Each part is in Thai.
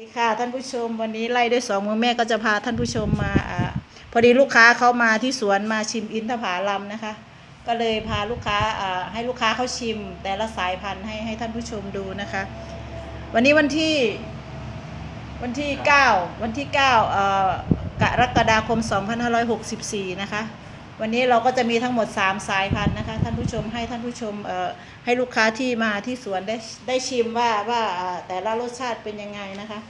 ดีค่ะท่านผู้ชมวันนี้ไล่ด้วยสองมือแม่ก็จะพาท่านผู้ชมมาอาพอดีลูกค้าเขามาที่สวนมาชิมอินทผลัมนะคะ ก็เลยพาลูกค้าอ่าให้ลูกค้าเขาชิม แต่ละสายพันธุ์ให้ให้ท่านผู้ชมดูนะคะ วันนี้วันที่วันที่ 9 วันที่9เอ่อกรกฎาคม 2564 นะคะ วันนี้เราก็จะมีทั้งหมด 3 สายพันธุ์นะคะท่านผู้ชมให้ท่านผู้ชมเอ่อให้ลูกค้าที่มาที่สวนได้ได้ชิมว่าว่าอ่าแต่ละรสชาติเป็นยังไงนะคะ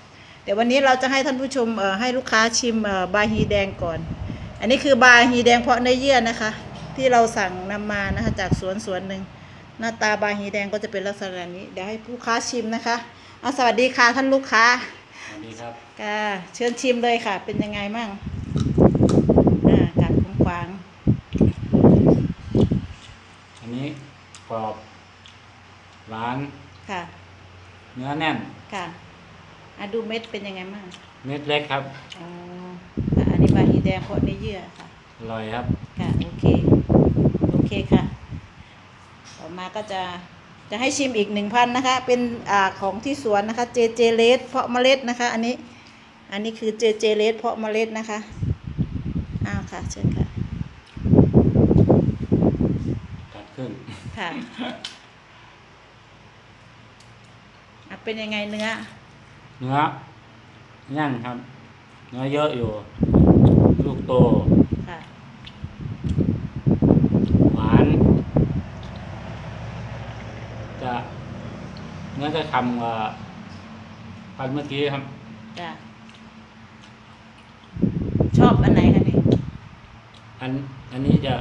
เดี๋ยววันนี้เราจะให้ท่านผู้ชมเอ่อให้ลูกค้าชิมเอ่อบาฮีแดงก่อน อันนี้คือบาฮีแดงเพาะเนื้อเยื่อนะคะ ที่เราสั่งนำมานะคะจากสวนสวนหนึ่งหน้าตาบาฮีแดงก็จะเป็นลักษณะนี้เดี๋ยวให้ลูกค้าชิมนะคะเอาสวัสดีค่ะท่านลูกค้าสวัสดีครับค่ะเชิญชิมเลยค่ะ เป็นยังไงมั่งอ่ากัดขวาง อันนี้ก รอบหวานๆค่ะ เนื้อแน่น ค่ะอะดูเม็ดเป็นยังไงมั่งเม็ดเล็กครับ อ๋อค่ะอันนี้บาฮีแดงเพาะเนื้อเยื่อค่ะ อร่อยครับ ค่ะ โอเค โอเคค่ะ ต่อมาก็จะ จะให้ชิมอีกหนึ่งพันนะคะ เป็นอ่าของที่สวนนะคะเจเจเลสเพาะเมล็ดนะคะ อันนี้ อันนี้คือเจเจเลสเพาะเมล็ดนะคะ อ้าวค่ะ เชิญค่ะ ตัดครึ่ง ค่ะอะเป็นยังไงเนื้อ เนื้อแน่นครับ เนื้อเยอะอยู่ ลูกโตค่ะหวาน จะเนื้อจะคำกว่าพันเมื่อกี้ครับจ้ะชอบอันไหนคะนี่อันอันนี้จะ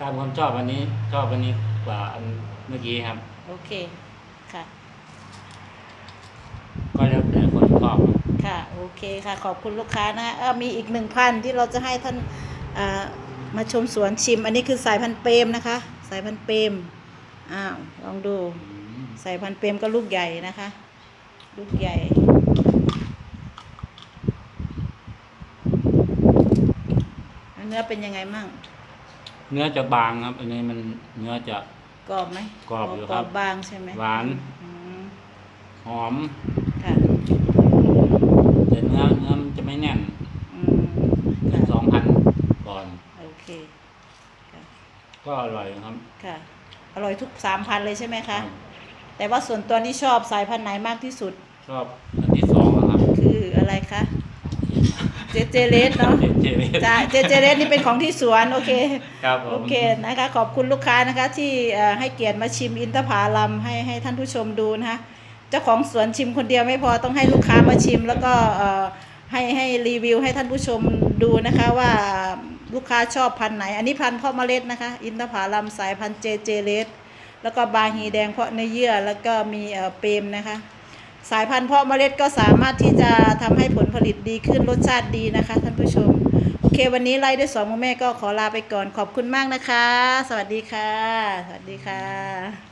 ตามความชอบอันนี้ชอบอันนี้กว่าอันเมื่อกี้ครับ โอเค ค่ะ ก็แล้วแต่คนชอบครับค่ะ โอเคค่ะ ขอบคุณลูกค้านะเออมีอีกหนึ่งพันที่เราจะให้ท่านอ่ามาชมสวนชิม อันนี้คือสายพันธุ์เปรมนะคะ สายพันธุ์เปรมอ้าวลองดูอืมสายพันธุ์เปรมก็ลูกใหญ่นะคะ ลูกใหญ่เนื้อเป็นยังไงมั่ง เนื้อจะบางครับ อันนี้มันเนื้อจะ กรอบไหมกรอบอยู่กครรัอบบบางใช่ไหมหวานอืมหอมค่ะแต่เนื้อเนื้อมันจะไม่แน่นอืมเหมือนสองพันก่อน โอเคค่ะก็อร่อยครับ ค่ะ อร่อยทุกสามพันเลยใช่ไหมครัคะบแต่ว่าส่วนตัวที่ชอบสายพันธุ์ไหนมากที่สุด ชอบอันที่สองอะครับ คืออะไรคะ เจเจเลสเนาะเจเจจ้าเจเจเลสนี่เป็นของที่สวนโอเคครับผมโอเคนะคะขอบคุณลูกค้านะคะ ที่เอ่อให้เกียรติมาชิมอินทผลัมให้ให้ท่านผู้ชมดูนะคะเจ้าของสวนชิมคนเดียวไม่พอต้องให้ลูกค้ามาชิม แล้วก็เอ่อให้ให้รีวิวให้ท่านผู้ชมดูนะคะว่าลูกค้าชอบพันธุ์ไหน อันนี้พันธุ์เพาะเมล็ดนะคะ อินทผลัมสายพันธุ์เจเจเลสแล้วก็บาฮีแดงเพาะเนื้อเยื่อแล้วก็มีเอ่อเปรมนะคะ สายพันธุ์เพาะเมล็ดก็สามารถที่จะทำให้ผลผลิตดีขึ้นรสชาติดีนะคะ ท่านผู้ชม โอเค วันนี้ไล่ด้วยสองโมแม่ก็ขอลาไปก่อนขอบคุณมากนะคะ สวัสดีค่ะ สวัสดีค่ะ